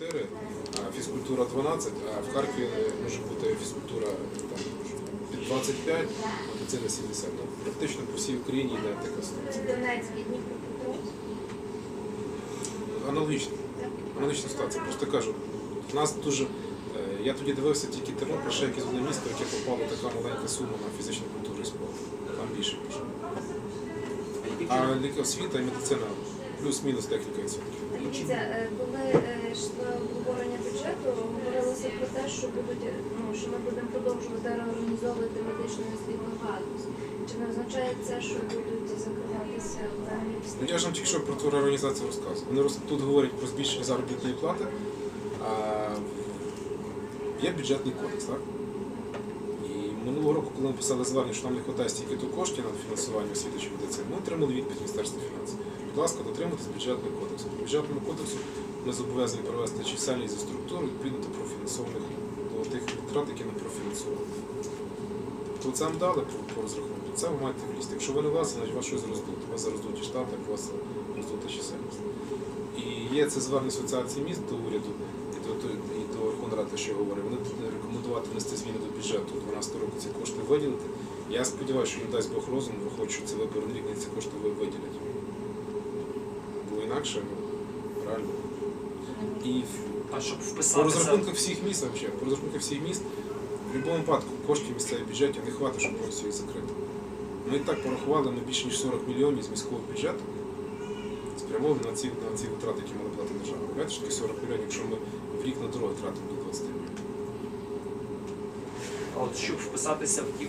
4, фізкультура 12, а в Харкові може бути фізкультура там, під 25, медицина 70. Ну, практично по всій Україні йде така ситуація. Донецький, Аналогічно. Аналогічна ситуація. Просто кажу, в нас дуже. е, Я тоді дивився тільки Тернопіль, ще якесь одне місто, яке попало така маленька сума на фізичну культуру і спорт. Там більше пішло. А ліка- освіта і медицина плюс-мінус декілька відсотків. Дивіться, е, коли е, йшло обговорення бюджету, говорилося про те, що будуть е, ну що ми будемо продовжувати реорганізовувати медичну освітну галузь. Чи не означає це, що будуть закриватися Ну, я ж вам тільки що про ту реорганізацію розказував. Вони роз- тут говорять про збільшення заробітної плати, а є бюджетний кодекс, так? І минулого року, коли ми писали звернення, що нам не вистачає стільки то коштів на фінансування освіти чи медицини, ми отримали відповідь Міністерства фінансів. Будь ласка, дотримуйтесь бюджетного кодексу. По бюджетному кодексу ми зобов'язані провести чисельність за структуру відповідно до профінансованих до тих витрат, які ми профінансували. То це вам дали по, розрахунку, це ви маєте влізти. Якщо ви не влазите, значить вас щось роздуть. У вас роздуті штати, у вас роздута чисельність. І є це звернення асоціації міст до уряду і до, і до Верховної Ради, що я говорю. Вони рекомендувати внести зміни до бюджету 12 року ці кошти виділити. Я сподіваюся, що їм дасть Бог розум, що це виборний рік, і ці кошти ви- виділять. Інакше, ну, реально. І А щоб по вписатися, розрахунках всіх міст, взагалі, по розрахунках всіх міст, в будь-якому випадку коштів місцевих бюджетів не хватить, щоб повністю їх закрити. Ми і так порахували ми більше ніж 40 мільйонів з міського бюджету спрямовано на ці, на ці витрати, які мала платити держава. Знаєте, що таке 40 мільйонів, якщо ми в рік на дороги тратимо до 20 мільйонів. а от щоб вписатися в ті